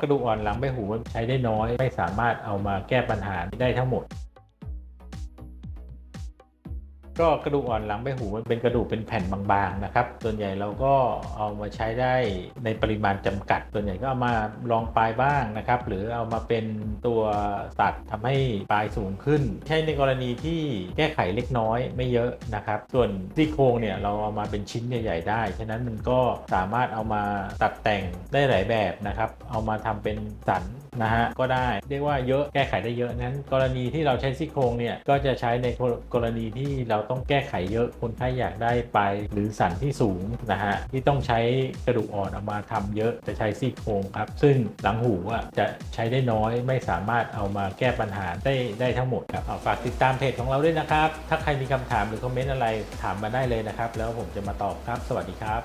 กระดูกอ่อนหลังใบหูใช้ได้น้อย ไม่สามารถเอามาแก้ปัญหาได้ทั้งหมด ก็กระดูกอ่อนหลังใบหูมันเป็นกระดูกเป็นแผ่นบางๆนะครับ ส่วนใหญ่เราก็เอามาใช้ได้ในปริมาณจำกัด ส่วนใหญ่ก็เอามาลองปลายบ้างนะครับ หรือเอามาเป็นตัวตัดทำให้ปลายสูงขึ้น ใช้ในกรณีที่แก้ไขเล็กน้อยไม่เยอะนะครับ ส่วนซี่โครงเนี่ยเราเอามาเป็นชิ้นใหญ่ๆได้ ฉะนั้นมันก็สามารถเอามาตัดแต่งได้หลายแบบนะครับ เอามาทำเป็นสันนะฮะก็ได้เรียกว่าเยอะแก้ไขได้เยอะนั้น กรณีที่เราใช้ซี่โครงเนี่ยก็จะใช้ในกรณีที่เราต้องแก้ไขเยอะคนไข้อยากได้ไป หรือสันที่สูงนะฮะที่ต้องใช้กระดูกอ่อนเอามาทำเยอะจะใช้ซี่โครงครับ ซึ่งหลังหูอะจะใช้ได้น้อยไม่สามารถเอามาแก้ปัญหาได้ได้ทั้งหมดครับฝากติดตามเพจของเราด้วยนะครับ ถ้าใครมีคำถามหรือคอมเมนต์อะไรถามมาได้เลยนะครับ แล้วผมจะมาตอบครับ สวัสดีครับ